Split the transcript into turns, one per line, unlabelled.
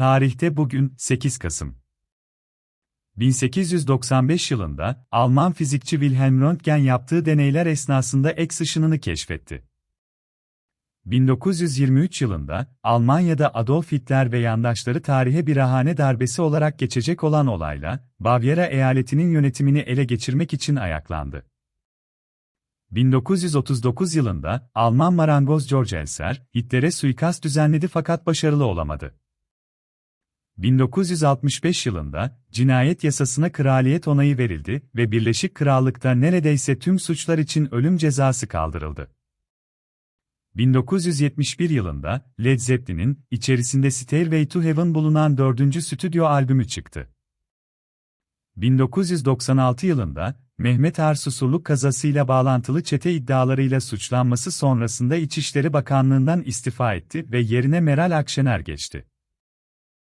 Tarihte bugün 8 Kasım. 1895 yılında Alman fizikçi Wilhelm Röntgen yaptığı deneyler esnasında X ışınını keşfetti. 1923 yılında Almanya'da Adolf Hitler ve yandaşları tarihe bir ahane darbesi olarak geçecek olan olayla Bavyera eyaletinin yönetimini ele geçirmek için ayaklandı. 1939 yılında Alman marangoz George Elser, Hitler'e suikast düzenledi fakat başarılı olamadı. 1965 yılında cinayet yasasına kraliyet onayı verildi ve Birleşik Krallık'ta neredeyse tüm suçlar için ölüm cezası kaldırıldı. 1971 yılında Led Zeppelin'in içerisinde Stairway to Heaven bulunan dördüncü stüdyo albümü çıktı. 1996 yılında Mehmet Arsusurluk kazasıyla bağlantılı çete iddialarıyla suçlanması sonrasında İçişleri Bakanlığından istifa etti ve yerine Meral Akşener geçti.